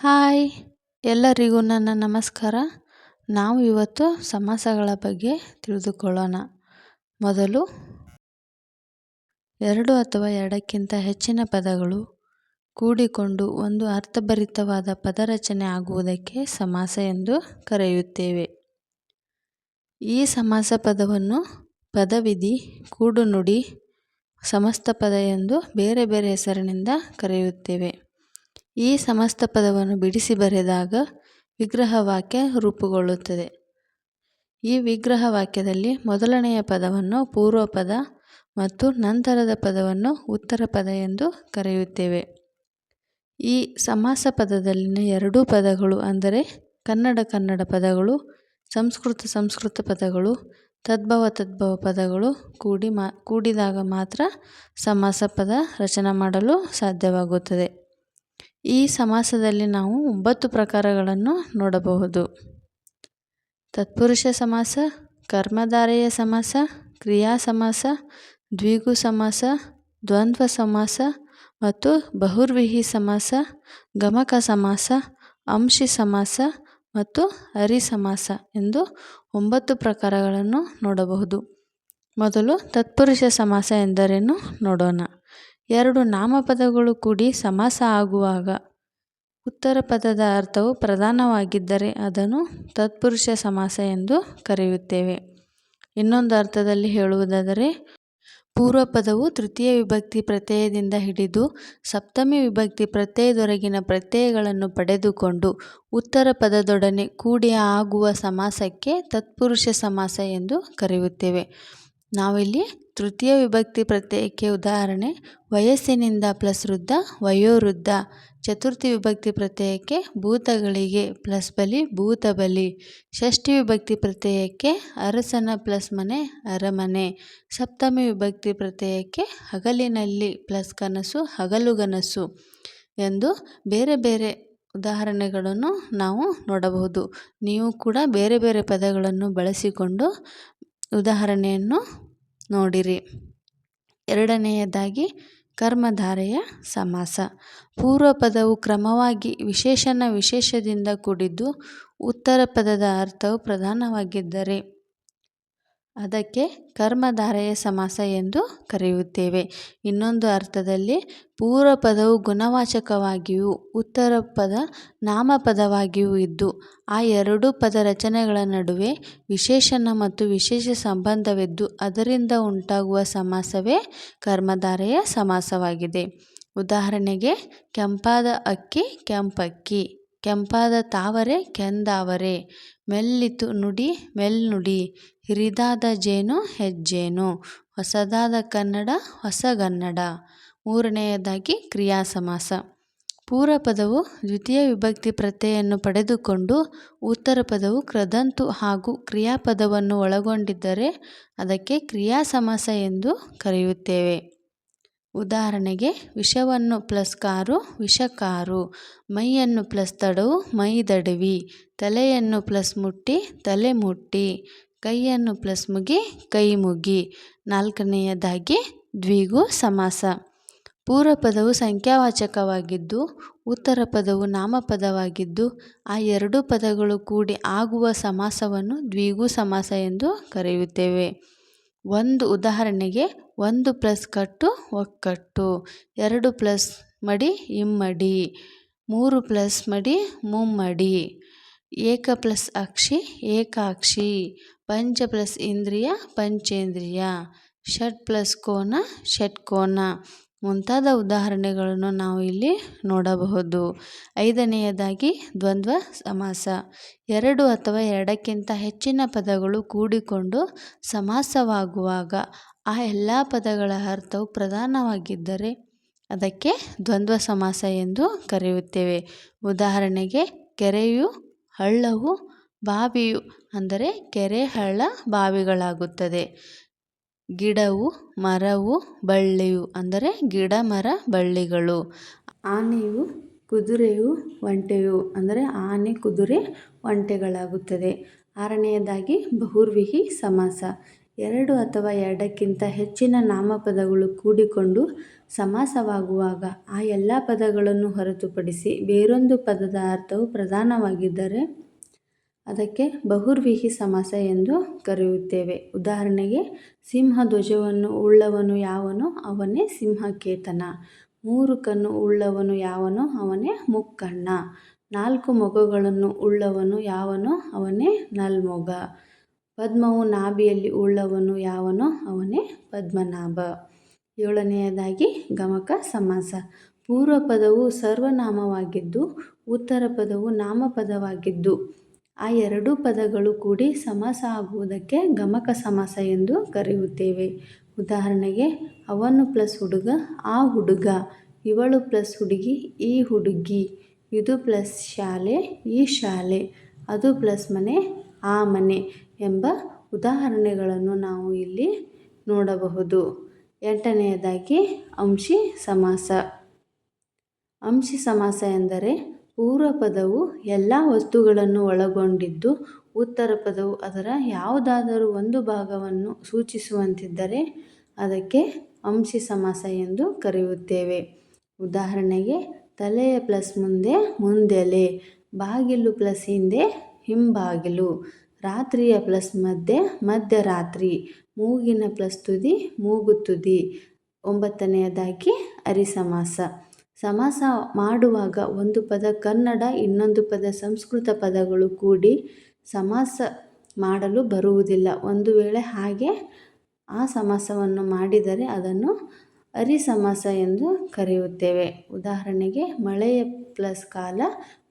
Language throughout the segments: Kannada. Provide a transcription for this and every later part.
ಹಾಯ್, ಎಲ್ಲರಿಗೂ ನನ್ನ ನಮಸ್ಕಾರ. ನಾವು ಇವತ್ತು ಸಮಾಸಗಳ ಬಗ್ಗೆ ತಿಳಿದುಕೊಳ್ಳೋಣ. ಮೊದಲು, ಎರಡು ಅಥವಾ ಎರಡಕ್ಕಿಂತ ಹೆಚ್ಚಿನ ಪದಗಳು ಕೂಡಿಕೊಂಡು ಒಂದು ಅರ್ಥಭರಿತವಾದ ಪದರಚನೆ ಆಗುವುದಕ್ಕೆ ಸಮಾಸ ಎಂದು ಕರೆಯುತ್ತೇವೆ. ಈ ಸಮಾಸ ಪದವನ್ನು ಪದವಿಧಿ, ಕೂಡುನುಡಿ, ಸಮಸ್ತ ಪದ ಎಂದು ಬೇರೆ ಬೇರೆ ಹೆಸರಿನಿಂದ ಕರೆಯುತ್ತೇವೆ. ಈ ಸಮಸ್ತ ಪದವನ್ನು ಬಿಡಿಸಿ ಬರೆದಾಗ ವಿಗ್ರಹ ವಾಕ್ಯ ರೂಪುಗೊಳ್ಳುತ್ತದೆ. ಈ ವಿಗ್ರಹ ವಾಕ್ಯದಲ್ಲಿ ಮೊದಲನೆಯ ಪದವನ್ನು ಪೂರ್ವ ಪದ ಮತ್ತು ನಂತರದ ಪದವನ್ನು ಉತ್ತರ ಪದ ಎಂದು ಕರೆಯುತ್ತೇವೆ. ಈ ಸಮಾಸ ಪದದಲ್ಲಿನ ಎರಡೂ ಪದಗಳು ಅಂದರೆ ಕನ್ನಡ ಕನ್ನಡ ಪದಗಳು, ಸಂಸ್ಕೃತ ಸಂಸ್ಕೃತ ಪದಗಳು, ತದ್ಭವ ತದ್ಭವ ಪದಗಳು ಕೂಡಿ ಮಾ, ಕೂಡಿದಾಗ ಮಾತ್ರ ಸಮಾಸ ಪದ ರಚನೆ ಮಾಡಲು ಸಾಧ್ಯವಾಗುತ್ತದೆ. ಈ ಸಮಾಸದಲ್ಲಿ ನಾವು ಒಂಬತ್ತು ಪ್ರಕಾರಗಳನ್ನು ನೋಡಬಹುದು. ತತ್ಪುರುಷ ಸಮಾಸ, ಕರ್ಮಧಾರೆಯ ಸಮಾಸ, ಕ್ರಿಯಾ ಸಮಾಸ, ದ್ವಿಗು ಸಮಾಸ, ದ್ವಂದ್ವ ಸಮಾಸ ಮತ್ತು ಬಹುರ್ವಿಹಿ ಸಮಾಸ, ಗಮಕ ಸಮಾಸ, ಅಂಶಿ ಸಮಾಸ ಮತ್ತು ಅರಿ ಸಮಾಸ ಎಂದು ಒಂಬತ್ತು ಪ್ರಕಾರಗಳನ್ನು ನೋಡಬಹುದು. ಮೊದಲು ತತ್ಪುರುಷ ಸಮಾಸ ಎಂದರೇನು? ನೋಡೋಣ. ಎರಡು ನಾಮಪದಗಳು ಕೂಡಿ ಸಮಾಸ ಆಗುವಾಗ ಉತ್ತರ ಪದದ ಅರ್ಥವು ಪ್ರಧಾನವಾಗಿದ್ದರೆ ಅದನ್ನು ತತ್ಪುರುಷ ಸಮಾಸ ಎಂದು ಕರೆಯುತ್ತೇವೆ. ಇನ್ನೊಂದು ಅರ್ಥದಲ್ಲಿ ಹೇಳುವುದಾದರೆ, ಪೂರ್ವ ಪದವು ತೃತೀಯ ವಿಭಕ್ತಿ ಪ್ರತ್ಯಯದಿಂದ ಹಿಡಿದು ಸಪ್ತಮಿ ವಿಭಕ್ತಿ ಪ್ರತ್ಯಯದೊರಗಿನ ಪ್ರತ್ಯಯಗಳನ್ನು ಪಡೆದುಕೊಂಡು ಉತ್ತರ ಪದದೊಡನೆ ಕೂಡಿ ಆಗುವ ಸಮಾಸಕ್ಕೆ ತತ್ಪುರುಷ ಸಮಾಸ ಎಂದು ಕರೆಯುತ್ತೇವೆ. ನಾವಿಲ್ಲಿ ತೃತೀಯ ವಿಭಕ್ತಿ ಪ್ರತ್ಯಯಕ್ಕೆ ಉದಾಹರಣೆ, ವಯಸ್ಸಿನಿಂದ ಪ್ಲಸ್ ವೃದ್ಧ, ವಯೋವೃದ್ಧ. ಚತುರ್ಥಿ ವಿಭಕ್ತಿ ಪ್ರತ್ಯಯಕ್ಕೆ ಭೂತಗಳಿಗೆ ಪ್ಲಸ್ ಬಲಿ, ಭೂತ ಬಲಿ. ಷಷ್ಠಿ ವಿಭಕ್ತಿ ಪ್ರತ್ಯಯಕ್ಕೆ ಅರಸನ ಪ್ಲಸ್ ಮನೆ, ಅರಮನೆ. ಸಪ್ತಮಿ ವಿಭಕ್ತಿ ಪ್ರತ್ಯಯಕ್ಕೆ ಹಗಲಿನಲ್ಲಿ ಪ್ಲಸ್ ಕನಸು ಹಗಲುಗನಸು ಎಂದು ಬೇರೆ ಬೇರೆ ಉದಾಹರಣೆಗಳನ್ನು ನಾವು ನೋಡಬಹುದು. ನೀವು ಕೂಡ ಬೇರೆ ಬೇರೆ ಪದಗಳನ್ನು ಬಳಸಿಕೊಂಡು ಉದಾಹರಣೆಯನ್ನು ನೋಡಿರಿ. ಎರಡನೆಯದಾಗಿ ಕರ್ಮಧಾರೆಯ ಸಮಾಸ. ಪೂರ್ವ ಪದವು ಕ್ರಮವಾಗಿ ವಿಶೇಷಣ ವಿಶೇಷದಿಂದ ಕೂಡಿದ್ದು ಉತ್ತರ ಪದದ ಅರ್ಥವು ಪ್ರಧಾನವಾಗಿದ್ದರೆ ಅದಕ್ಕೆ ಕರ್ಮಧಾರೆಯ ಸಮಾಸ ಎಂದು ಕರೆಯುತ್ತೇವೆ. ಇನ್ನೊಂದು ಅರ್ಥದಲ್ಲಿ ಪೂರ್ವ ಪದವು ಗುಣವಾಚಕವಾಗಿಯೂ ಉತ್ತರ ಪದ ನಾಮಪದವಾಗಿಯೂ ಇದ್ದು, ಆ ಎರಡೂ ಪದ ರಚನೆಗಳ ನಡುವೆ ವಿಶೇಷಣ ಮತ್ತು ವಿಶೇಷ ಸಂಬಂಧವಿದ್ದು, ಅದರಿಂದ ಉಂಟಾಗುವ ಸಮಾಸವೇ ಕರ್ಮಧಾರೆಯ ಸಮಾಸವಾಗಿದೆ. ಉದಾಹರಣೆಗೆ, ಕೆಂಪಾದ ಅಕ್ಕಿ, ಕೆಂಪಕ್ಕಿ, ಕೆಂಪಾದ ತಾವರೆ, ಕೆಂದಾವರೆ, ಮೆಲ್ಲಿತು ನುಡಿ, ಮೆಲ್ನುಡಿ ಹಿರಿದಾದ ಜೇನು ಹೆಜ್ಜೇನು. ಹೊಸದಾದ ಕನ್ನಡ ಹೊಸಗನ್ನಡ ಮೂರನೆಯದಾಗಿ ಕ್ರಿಯಾ ಸಮಾಸ ಪೂರ್ವ ಪದವು ದ್ವಿತೀಯ ವಿಭಕ್ತಿ ಪ್ರತ್ಯಯನ್ನು ಪಡೆದುಕೊಂಡು ಉತ್ತರ ಪದವು ಕ್ರದಂತು ಹಾಗೂ ಕ್ರಿಯಾಪದವನ್ನು ಒಳಗೊಂಡಿದ್ದರೆ ಅದಕ್ಕೆ ಕ್ರಿಯಾ ಸಮಾಸ ಎಂದು ಕರೆಯುತ್ತೇವೆ. ಉದಾಹರಣೆಗೆ, ವಿಷವನ್ನು ಪ್ಲಸ್ ಕಾರು, ವಿಷಕಾರು. ಮೈಯನ್ನು ಪ್ಲಸ್ ತಡವು ಮೈದಡವಿ ತಲೆಯನ್ನು ಪ್ಲಸ್ ಮುಟ್ಟಿ, ತಲೆ ಮುಟ್ಟಿ. ಕೈಯನ್ನು ಪ್ಲಸ್ ಮುಗಿ, ಕೈ ಮುಗಿ. ನಾಲ್ಕನೆಯದಾಗಿ ದ್ವಿಗು ಸಮಾಸ. ಪೂರ್ವ ಪದವು ಸಂಖ್ಯಾವಾಚಕವಾಗಿದ್ದು, ಉತ್ತರ ಪದವು ನಾಮಪದವಾಗಿದ್ದು, ಆ ಎರಡು ಪದಗಳು ಕೂಡಿ ಆಗುವ ಸಮಾಸವನ್ನು ದ್ವಿಗು ಸಮಾಸ ಎಂದು ಕರೆಯುತ್ತೇವೆ. ಒಂದು ಉದಾಹರಣೆಗೆ, ಒಂದು ಪ್ಲಸ್ ಕಟ್ಟು ಒಕ್ಕಟ್ಟು. ಎರಡು ಪ್ಲಸ್ ಮಡಿ, ಇಮ್ಮಡಿ. ಮೂರು ಪ್ಲಸ್ ಮಡಿ, ಮುಮ್ಮಡಿ. ಏಕ ಪ್ಲಸ್ ಅಕ್ಷಿ, ಏಕಾಕ್ಷಿ, ಪಂಚ ಪ್ಲಸ್ ಇಂದ್ರಿಯ, ಪಂಚೇಂದ್ರಿಯ. ಷಟ್ ಪ್ಲಸ್ ಕೋನ ಷಟ್ಕೋನ ಮುಂತಾದ ಉದಾಹರಣೆಗಳನ್ನು ನಾವು ಇಲ್ಲಿ ನೋಡಬಹುದು. ಐದನೆಯದಾಗಿ ದ್ವಂದ್ವ ಸಮಾಸ. ಎರಡು ಅಥವಾ ಎರಡಕ್ಕಿಂತ ಹೆಚ್ಚಿನ ಪದಗಳು ಕೂಡಿಕೊಂಡು ಸಮಾಸವಾಗುವಾಗ ಆ ಎಲ್ಲ ಪದಗಳ ಅರ್ಥವು ಪ್ರಧಾನವಾಗಿದ್ದರೆ ಅದಕ್ಕೆ ದ್ವಂದ್ವ ಸಮಾಸ ಎಂದು ಕರೆಯುತ್ತೇವೆ. ಉದಾಹರಣೆಗೆ, ಕೆರೆಯು ಹಳ್ಳವು ಬಾವಿಯು ಅಂದರೆ ಕೆರೆ ಹಳ್ಳ ಬಾವಿಗಳಾಗುತ್ತದೆ. ಗಿಡವು ಮರವು ಬಳ್ಳಿಯು ಅಂದರೆ ಗಿಡ ಮರ ಬಳ್ಳಿಗಳು. ಆನೆಯು ಕುದುರೆಯು ಒಂಟೆಯು ಅಂದರೆ ಆನೆ ಕುದುರೆ ಒಂಟೆಗಳಾಗುತ್ತದೆ. ಆರನೆಯದಾಗಿ ಬಹುರ್ವಿಹಿ ಸಮಾಸ. ಎರಡು ಅಥವಾ ಎರಡಕ್ಕಿಂತ ಹೆಚ್ಚಿನ ನಾಮಪದಗಳು ಕೂಡಿಕೊಂಡು ಸಮಾಸವಾಗುವಾಗ ಆ ಎಲ್ಲ ಪದಗಳನ್ನು ಹೊರತುಪಡಿಸಿ ಬೇರೊಂದು ಪದದ ಅರ್ಥವು ಪ್ರಧಾನವಾಗಿದ್ದರೆ ಅದಕ್ಕೆ ಬಹುರ್ವಿಹಿ ಸಮಾಸ ಎಂದು ಕರೆಯುತ್ತೇವೆ. ಉದಾಹರಣೆಗೆ ಸಿಂಹ ಧ್ವಜವನ್ನು ಉಳ್ಳವನು ಯಾವನೋ ಅವನೇ ಸಿಂಹಕೇತನ, ಮೂರು ಕಣ್ಣು ಉಳ್ಳವನು ಯಾವನೋ ಅವನೇ ಮುಕ್ಕಣ್ಣ, ನಾಲ್ಕು ಮೊಗಗಳನ್ನು ಉಳ್ಳವನು ಯಾವನೋ ಅವನೇ ನಲ್ಮೊಗ. ಪದ್ಮವು ನಾಭಿಯಲ್ಲಿ ಉಳ್ಳವನು ಯಾವನೋ? ಅವನೇ ಪದ್ಮನಾಭ. ಏಳನೆಯದಾಗಿ ಗಮಕ ಸಮಾಸ. ಪೂರ್ವ ಪದವು ಸರ್ವನಾಮವಾಗಿದ್ದು, ಉತ್ತರ ಪದವು ನಾಮಪದವಾಗಿದ್ದು, ಆ ಎರಡೂ ಪದಗಳು ಕೂಡಿ ಸಮಾಸ ಆಗುವುದಕ್ಕೆ ಗಮಕ ಸಮಾಸ ಎಂದು ಕರೆಯುತ್ತೇವೆ. ಉದಾಹರಣೆಗೆ, ಅವನು ಪ್ಲಸ್ ಹುಡುಗ, ಆ ಹುಡುಗ, ಇವಳು ಪ್ಲಸ್ ಹುಡುಗಿ, ಈ ಹುಡುಗಿ, ಇದು ಪ್ಲಸ್ ಶಾಲೆ, ಈ ಶಾಲೆ, ಅದು ಪ್ಲಸ್ ಮನೆ ಆ ಮನೆ ಎಂಬ ಉದಾಹರಣೆಗಳನ್ನು ನಾವು ಇಲ್ಲಿ ನೋಡಬಹುದು. ಎಂಟನೆಯದಾಗಿ ಅಂಶಿ ಸಮಾಸ. ಅಂಶಿ ಸಮಾಸ ಎಂದರೆ ಪೂರ್ವ ಪದವು ಎಲ್ಲ ವಸ್ತುಗಳನ್ನು ಒಳಗೊಂಡಿದ್ದು ಉತ್ತರ ಪದವು ಅದರ ಯಾವುದಾದರೂ ಒಂದು ಭಾಗವನ್ನು ಸೂಚಿಸುವಂತಿದ್ದರೆ ಅದಕ್ಕೆ ಅಂಶಿ ಸಮಾಸ ಎಂದು ಕರೆಯುತ್ತೇವೆ. ಉದಾಹರಣೆಗೆ ತಲೆಯ ಪ್ಲಸ್ ಮುಂದೆ ಮುಂದೆಲೆ, ಬಾಗಿಲು ಪ್ಲಸ್ ಹಿಂದೆ ಹಿಂಬಾಗಿಲು. ರಾತ್ರಿಯ ಪ್ಲಸ್ ಮಧ್ಯೆ ಮಧ್ಯರಾತ್ರಿ. ಮೂಗಿನ ಪ್ಲಸ್ ತುದಿ, ಮೂಗು ತುದಿ. ಒಂಬತ್ತನೆಯದಾಗಿ ಅರಿಸಮಾಸ. ಸಮಾಸ ಮಾಡುವಾಗ ಒಂದು ಪದ ಕನ್ನಡ, ಇನ್ನೊಂದು ಪದ ಸಂಸ್ಕೃತ ಪದಗಳು ಕೂಡಿ ಸಮಾಸ ಮಾಡಲು ಬರುವುದಿಲ್ಲ. ಒಂದು ವೇಳೆ ಹಾಗೆ ಆ ಸಮಾಸವನ್ನು ಮಾಡಿದರೆ ಅದನ್ನು ಅರಿಸಮಾಸ ಎಂದು ಕರೆಯುತ್ತೇವೆ. ಉದಾಹರಣೆಗೆ, ಮಳೆಯ ಪ್ಲಸ್ ಕಾಲ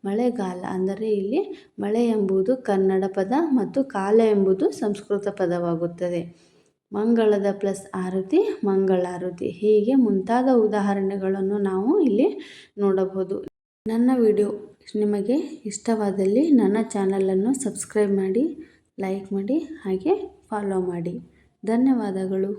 ಮಳೆಗಾಲ ಅಂದರೆ ಇಲ್ಲಿ ಮಳೆ ಎಂಬುದು ಕನ್ನಡ ಪದ ಮತ್ತು ಕಾಲ ಎಂಬುದು ಸಂಸ್ಕೃತ ಪದವಾಗುತ್ತದೆ. ಮಂಗಳದ ಪ್ಲಸ್ ಆರತಿ, ಮಂಗಳಾರತಿ. ಹೀಗೆ ಮುಂತಾದ ಉದಾಹರಣೆಗಳನ್ನು ನಾವು ಇಲ್ಲಿ ನೋಡಬಹುದು. ನನ್ನ ವಿಡಿಯೋ ನಿಮಗೆ ಇಷ್ಟವಾದಲ್ಲಿ ನನ್ನ ಚಾನಲನ್ನು ಸಬ್ಸ್ಕ್ರೈಬ್ ಮಾಡಿ, ಲೈಕ್ ಮಾಡಿ, ಹಾಗೆ ಫಾಲೋ ಮಾಡಿ. ಧನ್ಯವಾದಗಳು.